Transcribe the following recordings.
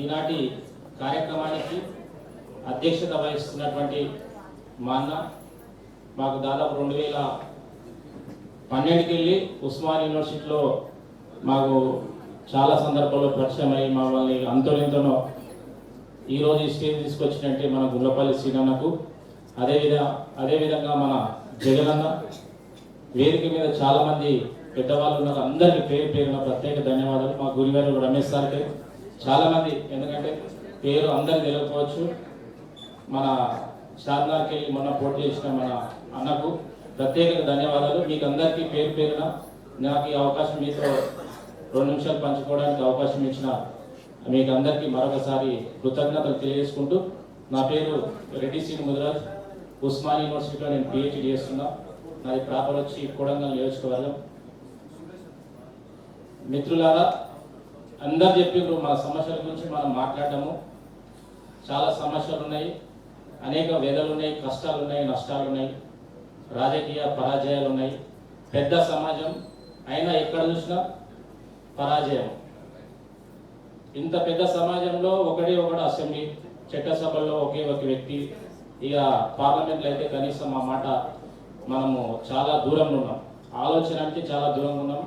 ఈనాటి కార్యక్రమానికి అధ్యక్షత వహిస్తున్నటువంటి మా అన్న మాకు దాదాపు రెండు వేల పన్నెండుకి వెళ్ళి ఉస్మాన్ యూనివర్సిటీలో మాకు చాలా సందర్భాల్లో పరిచయం అయ్యి మమ్మల్ని అంతోనింతనో ఈరోజు ఈ స్టేజ్ తీసుకొచ్చినట్టే మన గుల్లపల్లి శ్రీనన్నకు అదేవిధంగా అదేవిధంగా మన జగనన్న వేదిక మీద చాలామంది పెద్దవాళ్ళు ఉన్నారు. అందరికీ పేరు పేరున ప్రత్యేక ధన్యవాదాలు. మా గురుగారు రమేష్ సార్కి. చాలామంది ఎందుకంటే పేరు అందరికి తెలియకపోవచ్చు మన షార్నార్కి వెళ్ళి మొన్న పోటీ చేసిన మన అన్నకు ప్రత్యేక ధన్యవాదాలు. మీకు అందరికీ పేరు పేరున నాకు ఈ అవకాశం మీతో రెండు నిమిషాలు పంచుకోవడానికి అవకాశం ఇచ్చిన మీకు అందరికీ మరొకసారి కృతజ్ఞతలు తెలియజేసుకుంటూ నా పేరు రెడ్డి సింగ్ ముదిరాజ్. ఉస్మాన్ యూనివర్సిటీలో నేను పిహెచ్డి చేస్తున్నా. నాది ప్రాపర్ వచ్చి కొడంగల్ నియోజకవర్గం. మిత్రులారా అందరు చెప్పిండ్రు మన సమస్యల గురించి మనం మాట్లాడటము చాలా సమస్యలు ఉన్నాయి అనేక వేదలు ఉన్నాయి కష్టాలు ఉన్నాయి నష్టాలు ఉన్నాయి రాజకీయ పరాజయాలు ఉన్నాయి పెద్ద సమాజం అయినా ఎక్కడ చూసినా పరాజయం. ఇంత పెద్ద సమాజంలో ఒకటి ఒకటి అసెంబ్లీ చట్టసభల్లో ఒకే ఒక వ్యక్తి. ఇక పార్లమెంట్లో అయితే కనీసం మా మాట మనము చాలా దూరంలో ఉన్నాం. ఆలోచనకి చాలా దూరంగా ఉన్నాం.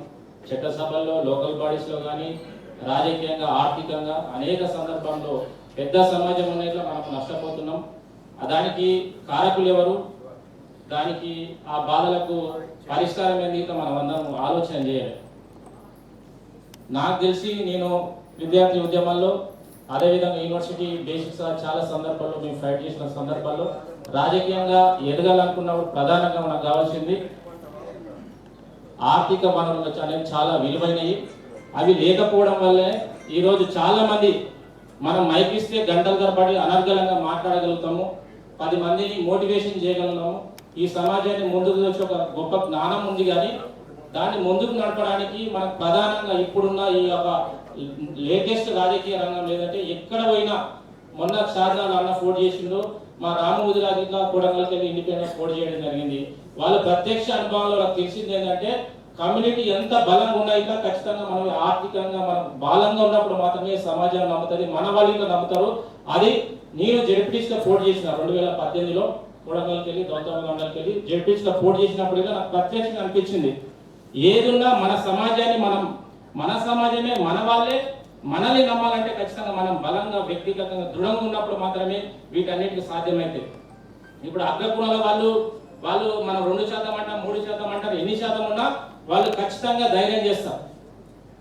చట్టసభల్లో లోకల్ బాడీస్లో కానీ రాజకీయంగా ఆర్థికంగా అనేక సందర్భాల్లో పెద్ద సమాజం అనేది మనం నష్టపోతున్నాం. దానికి కారకులు ఎవరు? దానికి ఆ బాధలకు పరిష్కారం ఏంది మనం అందరం ఆలోచన చేయాలి. నాకు తెలిసి నేను విద్యార్థి ఉద్యమాల్లో అదేవిధంగా యూనివర్సిటీ బేసిక్స్ చాలా సందర్భాల్లో మేము ఫైట్ చేసిన సందర్భాల్లో రాజకీయంగా ఎదగాలనుకున్నప్పుడు ప్రధానంగా మనకు కావాల్సింది ఆర్థిక వనరులు అనేవి చాలా విలువైనవి. అవి లేకపోవడం వల్లే ఈరోజు చాలా మంది మనం మైకిస్తే గంటల తరబడి అనర్గలంగా మాట్లాడగలుగుతాము. పది మందిని మోటివేషన్ చేయగలుగుతాము. ఈ సమాజాన్ని ముందుకు వచ్చి ఒక గొప్ప జ్ఞానం ఉంది కానీ దాన్ని ముందుకు నడపడానికి మనకు ప్రధానంగా ఇప్పుడున్న ఈ యొక్క లేటెస్ట్ రాజకీయ రంగం లేదంటే ఎక్కడ పోయినా మొన్న షార్జాలు అన్న పోటీ చేసిండు. మా రాము ఉదిరాజిగా కూడంగల్కి వెళ్ళి ఇండిపెండెన్స్ పోటీ చేయడం జరిగింది. వాళ్ళ ప్రత్యక్ష అనుభవంలో నాకు తెలిసింది ఏంటంటే కమ్యూనిటీ ఎంత బలంగా ఉన్నాయిగా ఖచ్చితంగా మనం ఆర్థికంగా మనం బలంగా ఉన్నప్పుడు మాత్రమే సమాజం నమ్ముతుంది మన వాళ్ళు నమ్ముతారు. అది నేను జెడ్పీటీస్గా పోటీ చేసిన రెండు వేల పద్దెనిమిదిలో కూడంగల్కి వెళ్ళి దౌతమ మండలికి వెళ్ళి జెడ్పీటీస్గా పోటీ చేసినప్పుడు నాకు ప్రత్యక్షంగా అనిపించింది. ఏదున్నా మన సమాజాన్ని మనం మన సమాజమే మన వాళ్ళే మనల్ని నమ్మాలంటే ఖచ్చితంగా మనం బలంగా వ్యక్తిగతంగా దృఢంగా ఉన్నప్పుడు మాత్రమే వీటన్నిటికి సాధ్యమైతే. ఇప్పుడు అగ్రకులాల వాళ్ళు వాళ్ళు మనం రెండు శాతం అంటాం మూడు శాతం అంటారు ఎన్ని శాతం ఉన్నా వాళ్ళు ఖచ్చితంగా ధైర్యం చేస్తాం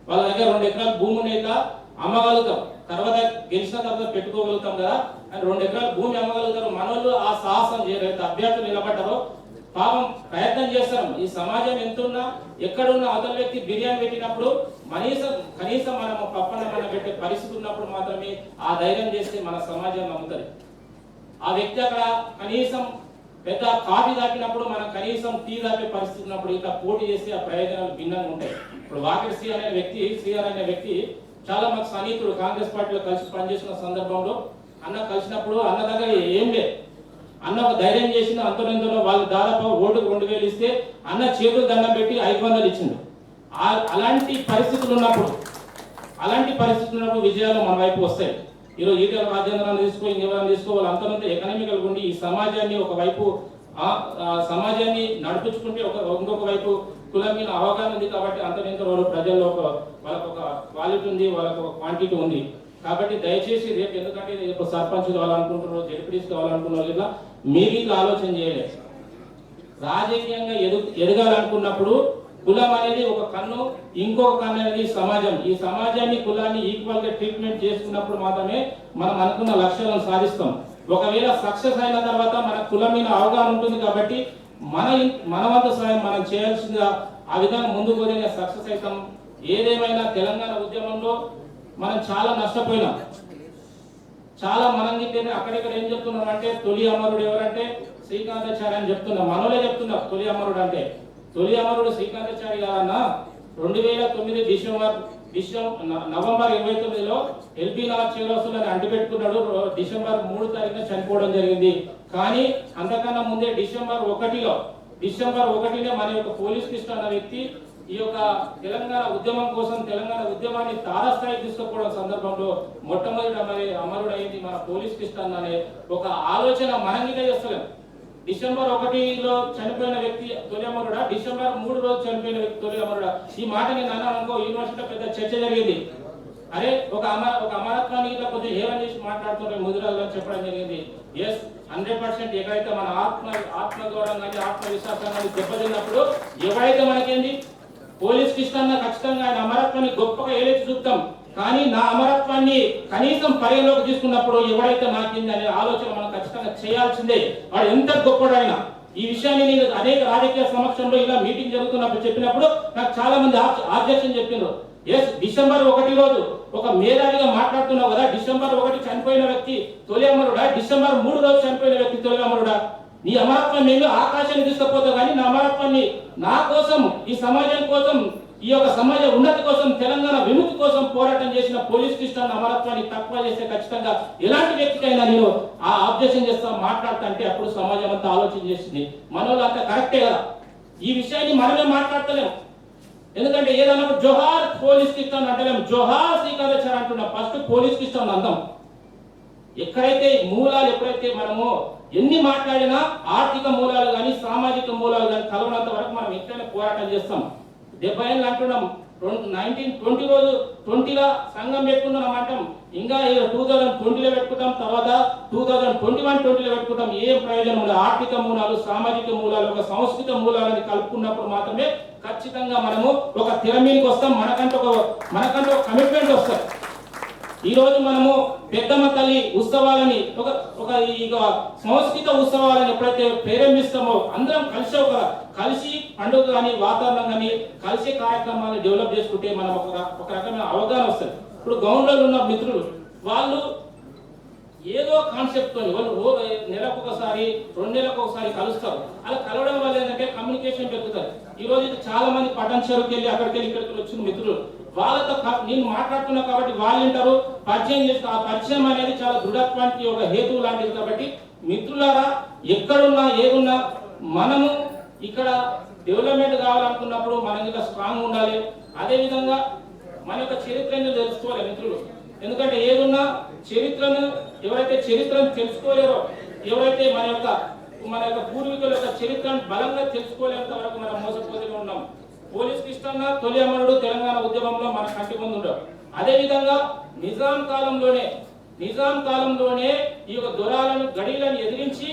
వాళ్ళ దగ్గర రెండు ఎకరాల భూమి ఉన్నాక అమ్మగలుగుతాం. తర్వాత గెలిచిన తర్వాత పెట్టుకోగలుగుతాం కదా. అని రెండు ఎకరాల భూమి అమ్మగలుగుతారు. మనోళ్ళు ఆ సాహసం చేయరు అభ్యర్థులు నిలబడ్డారో పాపం ప్రయత్నం చేస్తాం ఈ సమాజం ఎంతున్నా ఎక్కడున్న అవతల వ్యక్తి బిర్యానీ పెట్టినప్పుడు కనీసం కనీసం మనం పప్పన మనం పెట్టే పరిస్థితి ఉన్నప్పుడు మాత్రమే ఆ ధైర్యం చేస్తే మన సమాజం నమ్ముతుంది. ఆ వ్యక్తి అక్కడ కనీసం పెద్ద కాఫీ తాకినప్పుడు మనం కనీసం టీ తాపే పరిస్థితి ఉన్నప్పుడు ఇట్లా పోటీ చేస్తే ఆ ప్రయోజనాలు భిన్నంగా ఉంటాయి. ఇప్పుడు వాకర్ సి అనే వ్యక్తి సిఆర్ అనే వ్యక్తి చాలా మంది సన్నిహితుడు కాంగ్రెస్ పార్టీలో కలిసి పనిచేసిన సందర్భంలో అన్న కలిసినప్పుడు అన్న దగ్గర ఏం లేదు. అన్న ఒక ధైర్యం చేసిన అంతరంతలో వాళ్ళు దాదాపు ఓటుకు రెండు వేలు ఇస్తే అన్న చేతులు దండం పెట్టి ఐదు వందలు ఇచ్చిండు. అలాంటి పరిస్థితులు ఉన్నప్పుడు అలాంటి పరిస్థితులు ఉన్నప్పుడు విజయాలు మన వైపు వస్తాయి. ఈరోజు ఈటల రాజేంద్రాన్ని తీసుకో ఇంకెవరైనా తీసుకో వాళ్ళు ఎకనామికల్ ఉండి ఈ సమాజాన్ని ఒక వైపు ఆ సమాజాన్ని నడిపించుకుంటే ఒక ఇంకొక వైపు కులం మీద అవగాహన ఉంది కాబట్టి అంతరింత వాళ్ళు ప్రజల్లో ఒక వాళ్ళకు ఒక క్వాలిటీ ఉంది వాళ్ళకు ఒక క్వాంటిటీ ఉంది. కాబట్టి దయచేసి రేపు ఎందుకంటే ఇప్పుడు సర్పంచ్ కావాలనుకుంటున్నారు జడ్పీటీస్ కావాలనుకున్నారు ఇలా మీరు ఆలోచన చేయలేదు. రాజకీయంగా ఎదు ఎదగాలనుకున్నప్పుడు కులం అనేది ఒక కన్ను ఇంకొక కన్ను అనేది సమాజం. ఈ సమాజాన్ని కులాన్ని ఈక్వల్గా ట్రీట్మెంట్ చేసుకున్నప్పుడు మాత్రమే మనం అనుకున్న లక్ష్యాలను సాధిస్తాం. ఒకవేళ సక్సెస్ అయిన తర్వాత మన కులం మీద అవగాహన ఉంటుంది కాబట్టి మన మనవంత మన వంతు సహాయం మనం చేయాల్సిందిగా ఆ విధంగా ముందుకు పోతే సక్సెస్ అవుతాం ఏదేమైనా తెలంగాణ ఉద్యమంలో మనం చాలా నష్టపోయినాం. చాలా మనం గిట్టేనే అక్కడిక్కడ ఏం చెప్తున్నాం అంటే తొలి అమరుడు ఎవరంటే శ్రీకాంతాచారి అని చెప్తున్నాం. మనోలే చెప్తున్నాం తొలి అమరుడు అంటే. తొలి అమరుడు శ్రీకాంతాచారి గారన్న రెండు వేల తొమ్మిది డిసెంబర్ నవంబర్ ఇరవై తొమ్మిదిలో ఎల్బీ నగర్ చివరసులు అని అంటిపెట్టుకున్నాడు డిసెంబర్ మూడు తారీఖున చనిపోవడం జరిగింది. కానీ అంతకన్నా ముందే డిసెంబర్ ఒకటిలో డిసెంబర్ ఒకటినే మన యొక్క పోలీస్ కృష్ణ అన్న వ్యక్తి ఈ యొక్క తెలంగాణ ఉద్యమం కోసం తెలంగాణ ఉద్యమాన్ని తారాస్థాయికి తీసుకుపోవడం సందర్భంలో మొట్టమొదటి మరి అమరుడైంది మన పోలీస్ కృష్ణ అనే ఒక ఆలోచన మనంగిగా చేస్తలేం. డిసెంబర్ ఒకటిలో చనిపోయిన వ్యక్తి తొలి అమరుడా? డిసెంబర్ మూడు రోజు చనిపోయిన వ్యక్తి తొలి అమరుడా? ఈ మాట నేను అన్నాను అనుకో యూనివర్సిటీలో పెద్ద చర్చ జరిగింది. అరే ఒక అమర ఒక అమరత్వాన్ని ఇట్లా కొంచెం ఏమని చేసి మాట్లాడుతున్నారు ముదిరాల్లో చెప్పడం జరిగింది. ఎస్ హండ్రెడ్ పర్సెంట్ ఎక్కడైతే మన ఆత్మ ఆత్మ గౌరవం కానీ ఆత్మవిశ్వాసం కానీ దెబ్బతిన్నప్పుడు ఎవరైతే మనకేంది? పోలీస్ కృష్ణ ఖచ్చితంగా ఆయన అమరత్వాన్ని గొప్పగా ఏదైతే చూపుతాం కానీ నా అమరత్వాన్ని కనీసం పరిగణలోకి తీసుకున్నప్పుడు ఎవరైతే నాకింది అనే ఆలోచన మనం ఖచ్చితంగా చేయాల్సిందే. వాడు ఎంత గొప్పడైనా ఈ విషయాన్ని నేను అనేక రాజకీయ సమక్షంలో ఇలా మీటింగ్ జరుగుతున్నప్పుడు చెప్పినప్పుడు నాకు చాలా మంది ఆబ్జెక్షన్ చెప్పిండ్రు. ఎస్ డిసెంబర్ ఒకటి రోజు ఒక మేధావిగా మాట్లాడుతున్నావు కదా డిసెంబర్ ఒకటి చనిపోయిన వ్యక్తి తొలి అమరుడా డిసెంబర్ మూడు రోజు చనిపోయిన వ్యక్తి తొలి అమరుడా నీ అమరత్వం నేను ఆకాశాన్ని తీసుకుపోతావు కానీ నా అమరత్వాన్ని నా కోసం ఈ సమాజం కోసం ఈ యొక్క సమాజ ఉన్నతి కోసం తెలంగాణ విముక్తి కోసం పోరాటం చేసిన పోలీస్ కృష్ణ అమరత్వాన్ని తక్కువ చేస్తే ఖచ్చితంగా ఎలాంటి వ్యక్తికైనా నేను ఆ ఆబ్జెక్షన్ చేస్తా మాట్లాడతాంటే అప్పుడు సమాజం అంతా ఆలోచన చేసింది. మనోళ్ళు అంతా కరెక్టే కదా? ఈ విషయాన్ని మనమే మాట్లాడతలేము ఎందుకంటే ఏదన్నా జోహార్ పోలీస్ ఇష్టం అంటలేము జోహార్ శ్రీకాంతాచారి అంటున్నాం ఫస్ట్ పోలీస్ ఇష్టం అందం. ఎక్కడైతే మూలాలు ఎప్పుడైతే మనము ఎన్ని మాట్లాడినా ఆర్థిక మూలాలు కానీ సామాజిక మూలాలు కానీ కలవనంత వరకు మనం ఎక్కడైనా పోరాటం చేస్తాం. డెబ్బై ఏళ్ళు అంటున్నాం. నైన్టీన్ ట్వంటీ రోజు ట్వంటీలో సంఘం పెట్టుకున్నాం అంటాం. ఇంకా టూ థౌజండ్ ట్వంటీలో పెట్టుకుంటాం తర్వాత టూ థౌజండ్ ట్వంటీ వన్ ట్వంటీలో పెట్టుకుంటాం. ఏం ప్రయోజనం ఉండదు. ఆర్థిక మూలాలు సామాజిక మూలాలు ఒక సంస్కృత మూలాలని కలుపుకున్నప్పుడు మాత్రమే ఖచ్చితంగా మనము ఒక తెర మీదకి వస్తాం. మనకంటే ఒక మనకంటే ఒక కమిట్మెంట్ వస్తాం ఈరోజు మనము పెద్దమ్మ తల్లి ఉత్సవాలని ఒక ఒక ఇక సంస్కృత ఉత్సవాలను ఎప్పుడైతే ప్రేరేపిస్తామో అందరం కలిసి ఒక కలిసి పండుగ కానీ వాతావరణం కానీ కలిసి కార్యక్రమాలు డెవలప్ చేసుకుంటే మనం ఒక ఒక రకమైన అవగాహన వస్తుంది. ఇప్పుడు గౌండ్లలో ఉన్న మిత్రులు వాళ్ళు ఏదో కాన్సెప్ట్ వాళ్ళు నెలకు ఒకసారి రెండు నెలలకు ఒకసారి కలుస్తారు. అలా కలవడం వల్ల ఏంటంటే కమ్యూనికేషన్ పెరుగుతుంది. ఈ రోజు చాలా మంది పట్టణ చెరువుకి వెళ్ళి అక్కడికి వెళ్ళి ఇక్కడికి వచ్చిన మిత్రులు వాళ్ళతో నేను మాట్లాడుతున్నా కాబట్టి వాళ్ళు వింటారు. పరిచయం చేస్తారు ఆ పరిచయం అనేది చాలా దృఢత్వానికి ఒక హేతువు లాంటిది కాబట్టి మిత్రులారా ఎక్కడున్నా ఏదున్నా మనము ఇక్కడ డెవలప్మెంట్ కావాలనుకున్నప్పుడు మనం ఇంకా స్ట్రాంగ్ ఉండాలి. అదేవిధంగా మన యొక్క చరిత్రను తెలుసుకోవాలి మిత్రులు. ఎందుకంటే ఏదున్నా చరిత్రను ఎవరైతే చరిత్రను తెలుసుకోలేరో ఎవరైతే మన యొక్క మన యొక్క పూర్వీకుల యొక్క చరిత్రను బలంగా తెలుసుకోలేంత వరకు మనం మోసపోతూనే ఉన్నాం. పోలీస్ కృష్ణ తొలి అమరుడు తెలంగాణ ఉద్యమంలో మన కంటి ముందు అదే విధంగా నిజాం కాలంలోనే నిజాం కాలంలోనే ఈ యొక్క దొరాలను గడిలను ఎదిరించి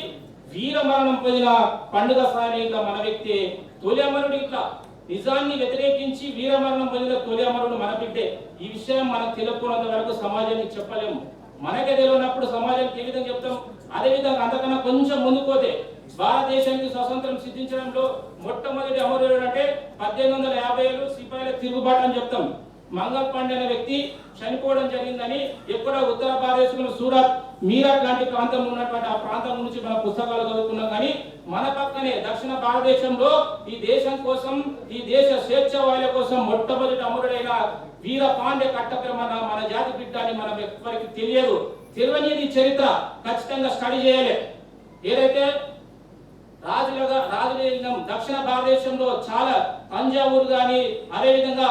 వీర మరణం పొందిన పండుగ సైనిక మన వ్యక్తి. తొలి అమరుడు ఇట్లా నిజాన్ని వ్యతిరేకించి వీరమరణం పొందిన తొలి అమరుడు మన బిడ్డే. ఈ విషయం మనకు తెలుపుకున్నంత వరకు సమాజానికి చెప్పలేము. మనకే తెలియనప్పుడు సమాజానికి ఏ విధంగా చెప్తాం? అదే విధంగా అంతకన్నా కొంచెం ముందుకు పోతే భారతదేశానికి స్వతంత్రం సిద్ధించడంలో మొట్టమొదటి అమరుడు అంటే పద్దెనిమిది వందల యాభై ఏళ్ళు సిపాయిల తిరుగుబాటు అని చెప్తాం. మంగల్ పాండే అనే వ్యక్తి చనిపోవడం జరిగిందని ఎక్కడ ఉత్తర భారతదేశంలో సూరత్ మీరట్ లాంటి ప్రాంతంలో ఉన్నటువంటి ఆ ప్రాంతం నుంచి మన పుస్తకాలు చదువుకున్నాం. కానీ మన పక్కనే దక్షిణ భారతదేశంలో ఈ దేశం కోసం ఈ దేశ స్వేచ్ఛ వాయుల కోసం మొట్టమొదటి అమరుడైన వీర పాండే కట్టపై మన మన జాతి బిడ్డ అని మనం ఎవరికి తెలియదు. తెలియనిది చరిత్ర ఖచ్చితంగా స్టడీ చేయాలి. ఏదైతే రాజులుగా రాజులు దక్షిణ భారతదేశంలో చాలా తంజావూరు కానీ అదేవిధంగా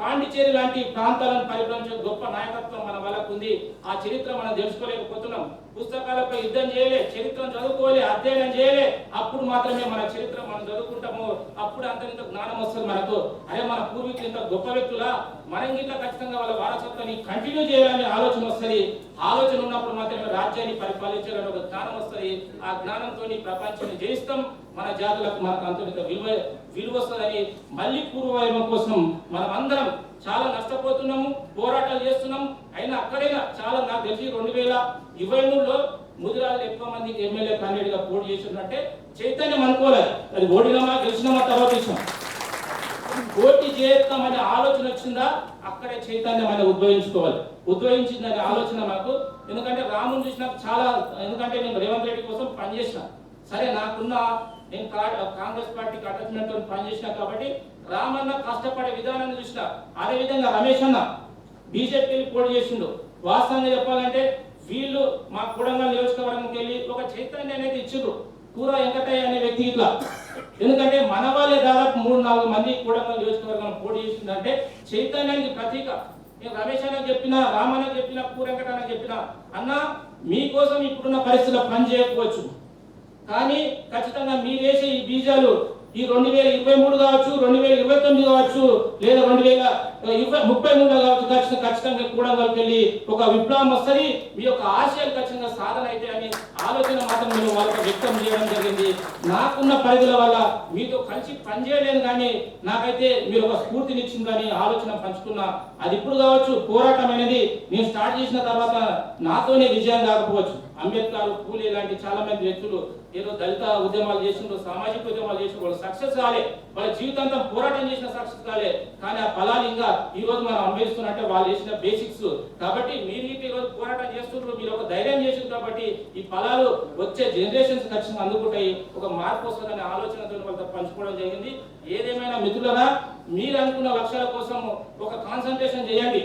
పాండిచేరి లాంటి ప్రాంతాలను పరిపాలించే గొప్ప నాయకత్వం మన వాళ్ళకు ఉంది. ఆ చరిత్ర మనం తెలుసుకోలేకపోతున్నాం. పుస్తకాలపై యుద్ధం చేయలే చరిత్రను చదువుకోలే అధ్యయనం చేయలే. అప్పుడు మాత్రమే మన చరిత్ర మనం చదువుకుంటాము. అప్పుడు అంత ఇంత జ్ఞానం వస్తుంది మనకు. అదే మన పూర్వీకులు ఇంత గొప్ప వ్యక్తులా? మనం ఇంత ఖచ్చితంగా వాళ్ళ వారసత్వాన్ని కంటిన్యూ చేయాలనే ఆలోచన వస్తుంది. ఆలోచన ఉన్నప్పుడు మాత్రమే రాజ్యాన్ని పరిపాలించాలని ఒక జ్ఞానం వస్తుంది. ఆ జ్ఞానంతో ప్రపంచాన్ని జయిస్తాం. మన జాతులకు మనకు అంత విలువ విలువ వస్తుందని మళ్ళీ పూర్వవైభవం కోసం మనం అందరం చాలా నష్టపోతున్నాము పోరాటాలు చేస్తున్నాం. అయినా అక్కడైనా చాలా నాకు తెలిసి రెండు వేల ఇరవై మూడులో ముదిరాలు ఎక్కువ మందికి ఎమ్మెల్యే క్యాండిడేట్ పోటీ చేసిందంటే చైతన్యం అనుకోలేదు. అది ఓడినామా గెలిచినామా తర్వాత ఇష్టం పోటీ చేస్తామనే ఆలోచన వచ్చిందా అక్కడే చైతన్యం అనేది ఉద్భవించుకోవాలి. ఉద్భవించిందనే ఆలోచన నాకు ఎందుకంటే రాముని చూసినాక చాలా ఎందుకంటే నేను రేవంత్ రెడ్డి కోసం పనిచేసిన. సరే నాకున్న నేను కా- కాంగ్రెస్ పార్టీకి అటాచ్మెంట్ పనిచేసిన కాబట్టి రామన్న కష్టపడే విధానాన్ని చూసిన. అదే విధంగా రమేష్ అన్న బీజేపీకి పోటీ చేసిండు. వాస్తవంగా చెప్పాలంటే వీళ్ళు మా కూడంగా నియోజకవర్గంకి వెళ్ళి ఒక చైతన్య అనేది ఇచ్చిండ్రు. కూర వెంకటయ్య అనే వ్యక్తి ఇట్లా. ఎందుకంటే మన వాళ్ళే దాదాపు మూడు నాలుగు మంది కూడంగా నియోజకవర్గం పోటీ చేసిందంటే చైతన్యానికి ప్రతీక. నేను రమేష్ అన్న చెప్పిన రామన్న చెప్పిన కూర వెంకట అన్న చెప్పిన అన్న మీకోసం ఇప్పుడున్న పరిస్థితుల్లో పని చేయకపోవచ్చు. కానీ ఖచ్చితంగా మీరేసే ఈ బీజాలు ఈ రెండు వేల ఇరవై మూడు కావచ్చు రెండు వేల ఇరవై తొమ్మిది కావచ్చు లేదా రెండు వేల ఇరవై ముప్పై మూడు కావచ్చు ఖచ్చితంగా ఖచ్చితంగా కూడా వెళ్ళి ఒక విప్లవం వస్తుంది మీ యొక్క ఆశయాలు ఖచ్చితంగా సాధన అయితే అని ఆలోచన మాత్రం నేను వాళ్ళకి వ్యక్తం చేయడం జరిగింది. నాకున్న పరిధుల వల్ల మీతో కలిసి పనిచేయలేను కానీ నాకైతే మీరు ఒక స్ఫూర్తినిచ్చిందని ఆలోచన పంచుకున్నా. అది ఇప్పుడు కావచ్చు పోరాటం అనేది నేను స్టార్ట్ చేసిన తర్వాత నాతోనే విజయం కాకపోవచ్చు. అంబేద్కర్ పూలే లాంటి చాలా మంది వ్యక్తులు ఏదో దళిత ఉద్యమాలు చేసినారు సామాజిక ఉద్యమాలు చేసిన వాళ్ళు సక్సెస్ కాలే. వాళ్ళ జీవితాంతం పోరాటం చేసిన సక్సెస్ కాలే. కానీ ఆ ఫలాలు ఇంకా ఈ రోజు మనం అనుభవిస్తున్నట్టే వాళ్ళు చేసిన బేసిక్స్ కాబట్టి మీరు ఈ రోజు పోరాటం చేస్తున్నారు మీరు ఒక ధైర్యం చేసింది కాబట్టి ఈ ఫలాలు వచ్చే జనరేషన్స్ ఖచ్చితంగా అందుకుంటాయి. ఒక మార్పు వస్తుందనే ఆలోచనతో వాళ్ళతో పంచుకోవడం జరిగింది. ఏదేమైనా మిత్రులరా మీరు అనుకున్న లక్ష్యాల కోసం ఒక కాన్సన్ట్రేషన్ చేయండి.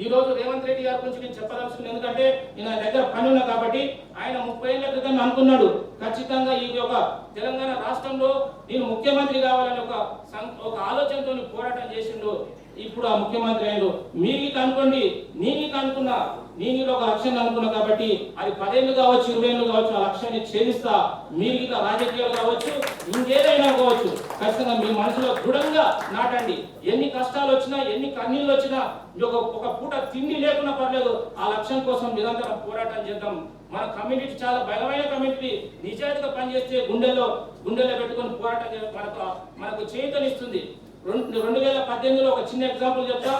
ఈ రోజు రేవంత్ రెడ్డి గారి గురించి నేను చెప్పదలుచుకుంది ఎందుకంటే ఈయన దగ్గర పని ఉన్నా కాబట్టి ఆయన ముప్పై ఏళ్ళ క్రితం అనుకున్నాడు. ఖచ్చితంగా ఈ యొక్క తెలంగాణ రాష్ట్రంలో నేను ముఖ్యమంత్రి కావాలని ఒక సం- ఒక ఆలోచనతో పోరాటం చేసిండు. ఇప్పుడు ఆ ముఖ్యమంత్రి అయ్యాడు. మీరు అనుకోండి నీకు అనుకున్నా నేను ఒక లక్ష్యాన్ని అనుకున్నా కాబట్టి అది పదేళ్ళు కావచ్చు ఇరవై ఏళ్ళు కావచ్చు ఆ లక్ష్యాన్ని ఛేదిస్తా. మీరు ఇక రాజకీయాలు కావచ్చు ఇంకేదైనా కావచ్చు. ఖచ్చితంగా మీ మనసులో దృఢంగా నాటండి. ఎన్ని కష్టాలు వచ్చినా ఎన్ని కన్నీళ్ళు వచ్చినా ఒక ఒక పూట తిండి లేకున్నా పర్లేదు ఆ లక్ష్యం కోసం నిరంతరం పోరాటం చేద్దాం. మన కమ్యూనిటీ చాలా బలమైన కమ్యూనిటీ. నిజాయితీగా పనిచేస్తే గుండెల్లో గుండెల్లో పెట్టుకొని పోరాటం మనకు మనకు చేతనిస్తుంది రెండు రెండు వేల పద్దెనిమిదిలో ఒక చిన్న ఎగ్జాంపుల్ చెప్తా.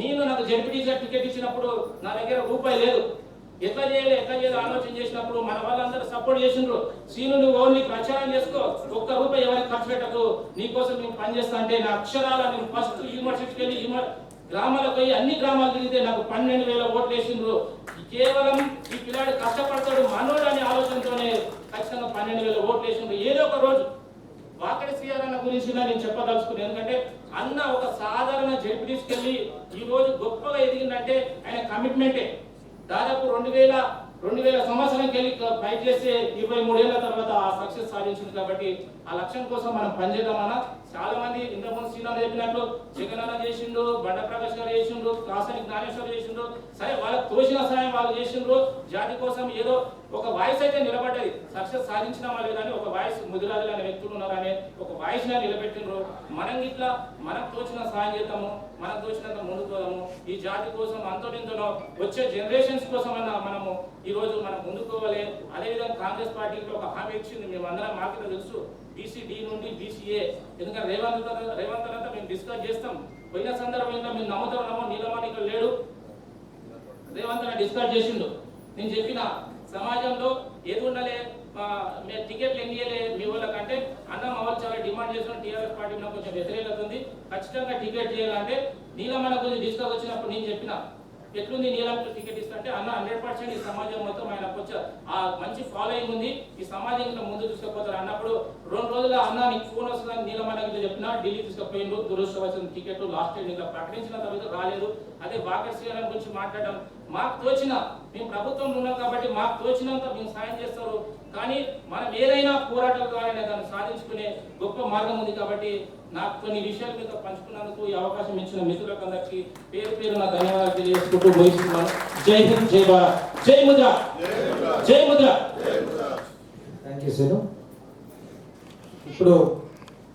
నేను నాకు జడ్పీటీ సర్టిఫికేట్ ఇచ్చినప్పుడు నా దగ్గర రూపాయి లేదు. ఎట్లా చేయాలి ఎట్లా చేయాలి ఆలోచన చేసినప్పుడు మన వాళ్ళందరూ సపోర్ట్ చేసిండ్రు. సీను నువ్వు ఓన్లీ ప్రచారం చేసుకో ఒక్క రూపాయి ఎవరికి ఖర్చు పెట్టకు. నీకోసం నేను పనిచేస్తా అంటే నా అక్షరాల నేను ఫస్ట్ యూనివర్సిటీకి వెళ్ళి గ్రామాలకు పోయి అన్ని గ్రామాలు తిరిగితే నాకు పన్నెండు వేల ఓట్లు వేసిండ్రు. కేవలం ఈ పిల్లాడు కష్టపడతాడు మనోడు అనే ఆలోచనతోనే ఖచ్చితంగా పన్నెండు వేల ఓట్లు వేసిండ్రు. ఏదో ఒక రోజు వాకడి శ్రీఆర్ గురించి నేను చెప్పదలుచుకున్నాను. ఎందుకంటే అన్న ఒక సాధారణ జడ్పీ తీసుకెళ్ళి ఈ రోజు గొప్పగా ఎదిగిందంటే ఆయన కమిట్మెంటే. దాదాపు రెండు వేల రెండు వేల సంవత్సరానికి వెళ్ళి ఫైట్ చేస్తే ఇరవై మూడేళ్ళ తర్వాత ఆ సక్సెస్ సాధించింది కాబట్టి ఆ లక్ష్యం కోసం మనం పనిచేద్దామన్నా చాలా మంది ఇంతకుముందు శ్రీనాథ్ చెప్పినట్లు జగన్ అన్న చేసిండు బండ ప్రకాష్ గారు చేసిండు కాసాని జ్ఞానేశ్వర్ చేసిండు సరే వాళ్ళకి తోచిన సాయం వాళ్ళు చేసిండ్రు. జాతి కోసం ఏదో ఒక వాయిస్ అయితే నిలబడ్డది. సక్సెస్ సాధించిన వాళ్ళు కానీ ఒక వాయిస్ ముదిరాజులు అనే వ్యక్తులు ఉన్నారనే ఒక వాయిస్గా నిలబెట్టిండ్రు. మనం ఇట్లా మనకు తోచిన సాయం చేద్దాము మనకు తోచినంత ముందుకు పోదాము. ఈ జాతి కోసం అంతటింతలో వచ్చే జనరేషన్స్ కోసం అన్న మనము ఈ రోజు మనం ముందుకోవాలి అదేవిధంగా కాంగ్రెస్ పార్టీకి ఒక హామీ ఇచ్చింది మేము అందరం మాకు తెలుసు. బీసీడీ నుండి బీసీఏ ఎందుకంటే రేవంత్ రేవంత్ అంతా మేము డిస్కస్ చేస్తాం. పోయిన సందర్భంగా మేము నమ్ముతాం నమ్మో నీలమణి ఇక్కడ లేడు. రేవంత్ డిస్కస్ చేసిండు. నేను చెప్పిన సమాజంలో ఏది ఉండాలి? మేము టికెట్లు ఎన్ని ఇయ్యలే? మీ వాళ్ళకంటే అన్న మా వాళ్ళు చాలా డిమాండ్ చేసిన టీఆర్ఎస్ పార్టీ కొంచెం వ్యతిరేకత ఉంది. ఖచ్చితంగా టికెట్ చేయాలంటే నీలమణ గురించి డిస్కస్ వచ్చినప్పుడు నేను చెప్పిన ఎట్లుంది నీలాంటి టికెట్ ఇస్తానంటే అన్న హండ్రెడ్ పర్సెంట్ ఈ సమాజం మొత్తం ఆయన కొంచెం ఆ మంచి ఫాలోయింగ్ ఉంది. ఈ సమాజం ఇంకా ముందు తీసుకుపోతారు అన్నప్పుడు రెండు రోజుల అన్న నీకు ఫోన్ వస్తుందని నీలమన్న చెప్పిన ఢిల్లీ తీసుకుపోయిండు దురదృష్టవశాత్తు టికెట్ లాస్ట్ టైం ఇంకా ప్రకటించిన తర్వాత రాలేదు. అదే వాకర్ శ్రీరామ్ గురించి మాట్లాడడం. మాకు తోచిన మేము ప్రభుత్వంలో ఉన్నాం కాబట్టి మాకు తోచినంత మేము సాయం చేస్తారు. కానీ మనం ఏదైనా పోరాటం ద్వారా దాన్ని సాధించుకునే గొప్ప మార్గం ఉంది కాబట్టి నాకు కొన్ని విషయాలు మీద పంచుకున్నందుకు ఈ అవకాశం ఇచ్చిన మిత్రులకు అందరికీ పేరు పేరు నా ధన్యవాదాలు తెలియజేసుకుంటూ ముగిస్తున్నాను. జై హింద్ జై భారత్. జై ముద్ర. జై ముద్ర. థ్యాంక్ యూ సార్ ఇప్పుడు